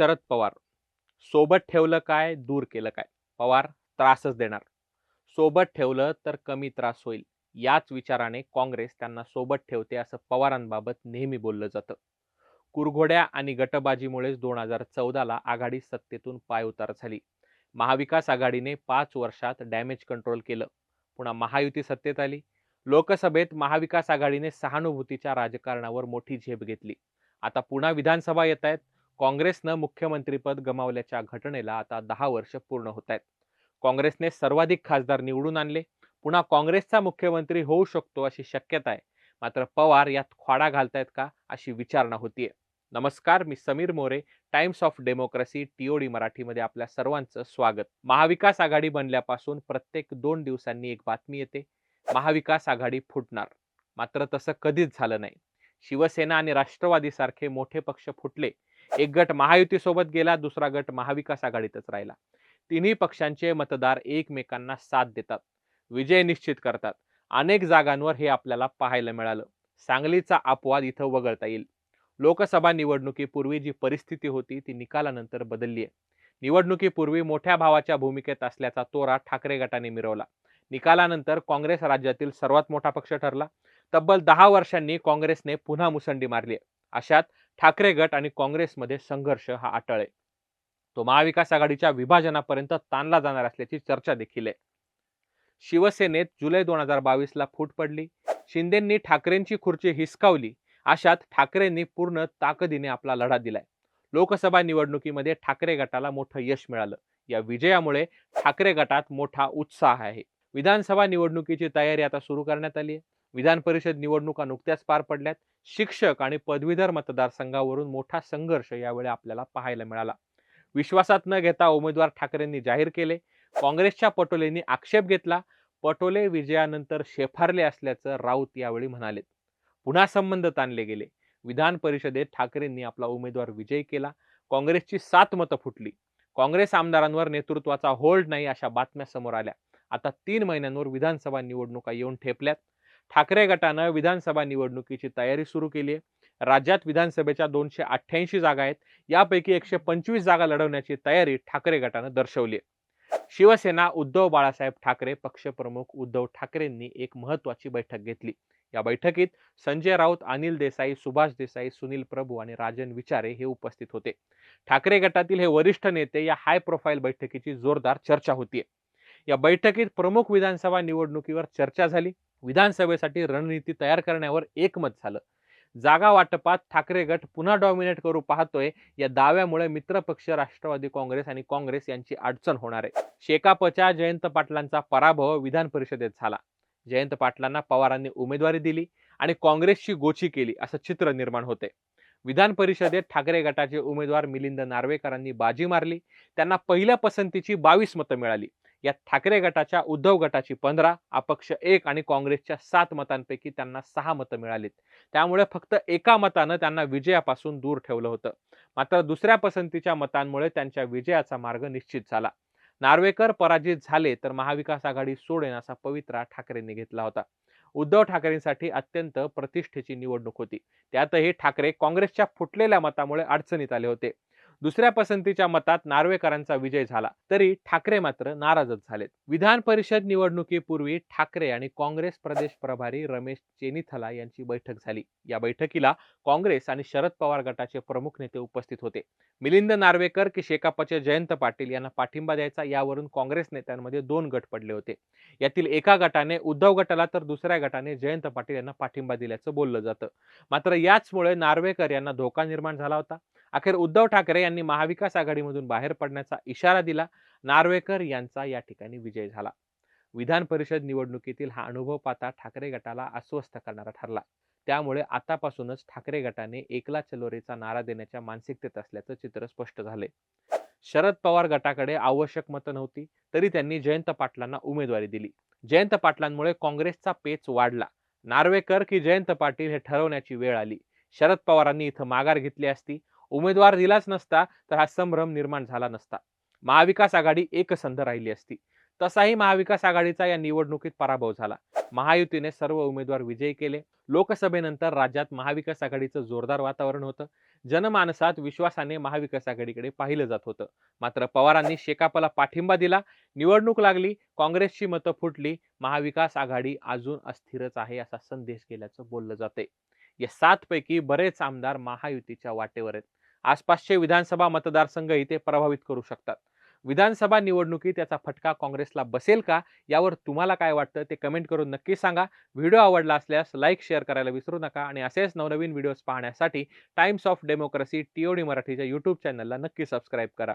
शरद पवार. सोबत ठेवलं काय? दूर केलं काय? पवार त्रासच देणार. सोबत ठेवलं तर कमी त्रास होईल. याच विचाराने काँग्रेस त्यांना सोबत ठेवते असं पवारांबाबत नेहमी बोललं जातं. कुरघोड्या आणि गटबाजीमुळेच दोन हजार चौदाला आघाडी सत्तेतून पायउतार झाली. महाविकास आघाडीने पाच वर्षात डॅमेज कंट्रोल केलं. पुन्हा महायुती सत्तेत आली. लोकसभेत महाविकास आघाडीने सहानुभूतीच्या राजकारणावर मोठी झेप घेतली. आता पुन्हा विधानसभा येत आहेत. काँग्रेसनं मुख्यमंत्रीपद गमावल्याच्या घटनेला आता दहा वर्ष पूर्ण होत आहेत काँग्रेसने सर्वाधिक खासदार निवडून आणले. पुन्हा काँग्रेसचा मुख्यमंत्री होऊ शकतो अशी शक्यता आहे. मात्र पवार यात खोडा घालतायत का अशी विचारणा होतीये. नमस्कार मी Sameer More Times of Democracy TOD मराठीमध्ये आपल्या सर्वांचं स्वागत. महाविकास आघाडी बनल्यापासून प्रत्येक दोन दिवसांनी एक बातमी येते. महाविकास आघाडी फुटणार. मात्र तसं कधीच झालं नाही. शिवसेना आणि राष्ट्रवादी सारखे मोठे पक्ष फुटले. एक गट महायुतीसोबत गेला दुसरा गट महाविकास आघाडीतच राहिला. तिन्ही पक्षांचे मतदार एकमेकांना साथ देतात विजय निश्चित करतात. अनेक जागांवर हे आपल्याला पाहायला मिळालं. सांगलीचा अपवाद इथं वगळता येईल. लोकसभा निवडणुकीपूर्वी जी परिस्थिती होती ती निकालानंतर बदलली आहे. निवडणुकीपूर्वी मोठ्या भावाच्या भूमिकेत असल्याचा तोरा ठाकरे गटाने मिरवला. निकालानंतर काँग्रेस राज्यातील सर्वात मोठा पक्ष ठरला. तब्बल दहा वर्षांनी काँग्रेसने पुन्हा मुसंडी मारली आहे. अशात ठाकरे गट आणि काँग्रेसमध्ये संघर्ष हा अटळ आहे. तो महाविकास आघाडीच्या विभाजनापर्यंत ताणला जाणार असल्याची चर्चा देखील आहे. शिवसेनेत जुलै दोन हजार बावीस ला फूट पडली. शिंदेंनी ठाकरेंची खुर्ची हिसकावली. अशात ठाकरेंनी पूर्ण ताकदीने आपला लढा दिलाय. लोकसभा निवडणुकीमध्ये ठाकरे गटाला मोठं यश मिळालं. या विजयामुळे ठाकरे गटात मोठा उत्साह आहे. विधानसभा निवडणुकीची तयारी आता सुरू करण्यात आली आहे. विधान परिषद निवडणुका नुकत्याच पार पडल्यात. शिक्षक आणि पदवीधर मतदारसंघावरून मोठा संघर्ष यावेळी आपल्याला पाहायला मिळाला. विश्वासात न घेता उमेदवार ठाकरेंनी जाहीर केले. काँग्रेसच्या पटोलेंनी आक्षेप घेतला. पटोले विजयानंतर शेफारले असल्याचं राऊत यावेळी म्हणाले. पुन्हा संबंध ताणले गेले. विधान परिषदेत ठाकरेंनी आपला उमेदवार विजयी केला. काँग्रेसची सात मतं फुटली. काँग्रेस आमदारांवर नेतृत्वाचा होल्ड नाही अशा बातम्या समोर आल्या. आता तीन महिन्यांवर विधानसभा निवडणुका येऊन ठेपल्यात. ठाकरे गटानं विधानसभा निवडणुकीची तयारी सुरू केली आहे. राज्यात विधानसभेच्या दोनशे अठ्ठ्याऐंशी जागा आहेत. यापैकी एकशे पंचवीस जागा लढवण्याची तयारी ठाकरे गटानं दर्शवली आहे. शिवसेना उद्धव बाळासाहेब ठाकरे पक्षप्रमुख उद्धव ठाकरेंनी एक महत्वाची बैठक घेतली. या बैठकीत संजय राऊत अनिल देसाई सुभाष देसाई सुनील प्रभू आणि राजन विचारे हे उपस्थित होते. ठाकरे गटातील हे वरिष्ठ नेते या हाय प्रोफाईल बैठकीची जोरदार चर्चा होतीये. या बैठकीत प्रमुख विधानसभा निवडणुकीवर चर्चा झाली. विधानसभेसाठी रणनीती तयार करण्यावर एकमत झालं. जागा वाटपात ठाकरे गट पुन्हा डॉमिनेट करू पाहतोय. या दाव्यामुळे मित्रपक्ष राष्ट्रवादी काँग्रेस आणि काँग्रेस यांची अडचण होणार आहे. शेकापच्या जयंत पाटलांचा पराभव विधान परिषदेत झाला. जयंत पाटलांना पवारांनी उमेदवारी दिली आणि काँग्रेसची गोची केली असं चित्र निर्माण होते. विधान परिषदेत ठाकरे गटाचे उमेदवार मिलिंद नार्वेकरांनी बाजी मारली. त्यांना पहिल्या पसंतीची बावीस मतं मिळाली. यात ठाकरे गटाच्या उद्धव गटाची पंधरा अपक्ष एक आणि काँग्रेसच्या सात मतांपैकी त्यांना सहा मतं मिळालीत. त्यामुळे फक्त एका मतानं त्यांना विजयापासून दूर ठेवलं होतं. मात्र दुसऱ्या पसंतीच्या मतांमुळे त्यांच्या विजयाचा मार्ग निश्चित झाला. नार्वेकर पराजित झाले तर महाविकास आघाडी सोडेन असा पवित्रा ठाकरेंनी घेतला होता. उद्धव ठाकरेंसाठी अत्यंत प्रतिष्ठेची निवडणूक होती. त्यातही ठाकरे काँग्रेसच्या फुटलेल्या मतामुळे अडचणीत आले होते. दुसऱ्या पसंतीच्या मतात नार्वेकरांचा विजय झाला तरी ठाकरे मात्र नाराजच झालेत. विधान परिषद निवडणुकीपूर्वी ठाकरे आणि काँग्रेस प्रदेश प्रभारी रमेश चेनिथला यांची बैठक झाली. या बैठकीला काँग्रेस आणि शरद पवार गटाचे प्रमुख नेते उपस्थित होते. मिलिंद नार्वेकर की शेकापचे जयंत पाटील यांना पाठिंबा द्यायचा यावरून काँग्रेस नेत्यांमध्ये दोन गट पडले होते. यातील एका गटाने उद्धव गटाला तर दुसऱ्या गटाने जयंत पाटील यांना पाठिंबा दिल्याचं बोललं जातं. मात्र याचमुळे नार्वेकर यांना धोका निर्माण झाला होता. अखेर उद्धव ठाकरे यांनी महाविकास आघाडीमधून बाहेर पडण्याचा इशारा दिला. नार्वेकर यांचा या ठिकाणी विजय झाला. विधान परिषद निवडणुकीतील हा अनुभव पाहता ठाकरे गटाला अस्वस्थ करणारा ठरला. त्यामुळे आतापासूनच ठाकरे गटाने एकला चलोरेचा नारा देण्याच्या मानसिकतेत असल्याचं चित्र स्पष्ट झाले. शरद पवार गटाकडे आवश्यक मतं नव्हती तरी त्यांनी जयंत पाटलांना उमेदवारी दिली. जयंत पाटलांमुळे काँग्रेसचा पेच वाढला. नार्वेकर की जयंत पाटील हे ठरवण्याची वेळ आली. शरद पवारांनी इथं माघार घेतली असती उमेदवार दिलाच नसता तर हा संभ्रम निर्माण झाला नसता. महाविकास आघाडी एकसंध राहिली असती. तसाही महाविकास आघाडीचा या निवडणुकीत पराभव झाला. महायुतीने सर्व उमेदवार विजयी केले. लोकसभेनंतर राज्यात महाविकास आघाडीचं जोरदार वातावरण होतं. जनमानसात विश्वासाने महाविकास आघाडीकडे पाहिलं जात होतं. मात्र पवारांनी शेकापला पाठिंबा दिला. निवडणूक लागली. काँग्रेसची मतं फुटली. महाविकास आघाडी अजून अस्थिरच आहे असा संदेश गेल्याचं बोललं जाते या सातपैकी बरेच आमदार महायुतीच्या वाटेवर आहेत. आसपासचे विधानसभा मतदारसंघ इथे प्रभावित करू शकतात. विधानसभा निवडणुकीत याचा फटका काँग्रेसला बसेल का? यावर तुम्हाला काय वाटतं? ते कमेंट करून नक्की सांगा. व्हिडिओ आवडला असल्यास लाईक शेअर करायला विसरू नका आणि असेच नवनवीन व्हिडिओज पाहण्यासाठी टाइम्स ऑफ डेमोक्रेसी टीओडी मराठीच्या यूट्यूब चॅनलला नक्की सबस्क्राईब करा.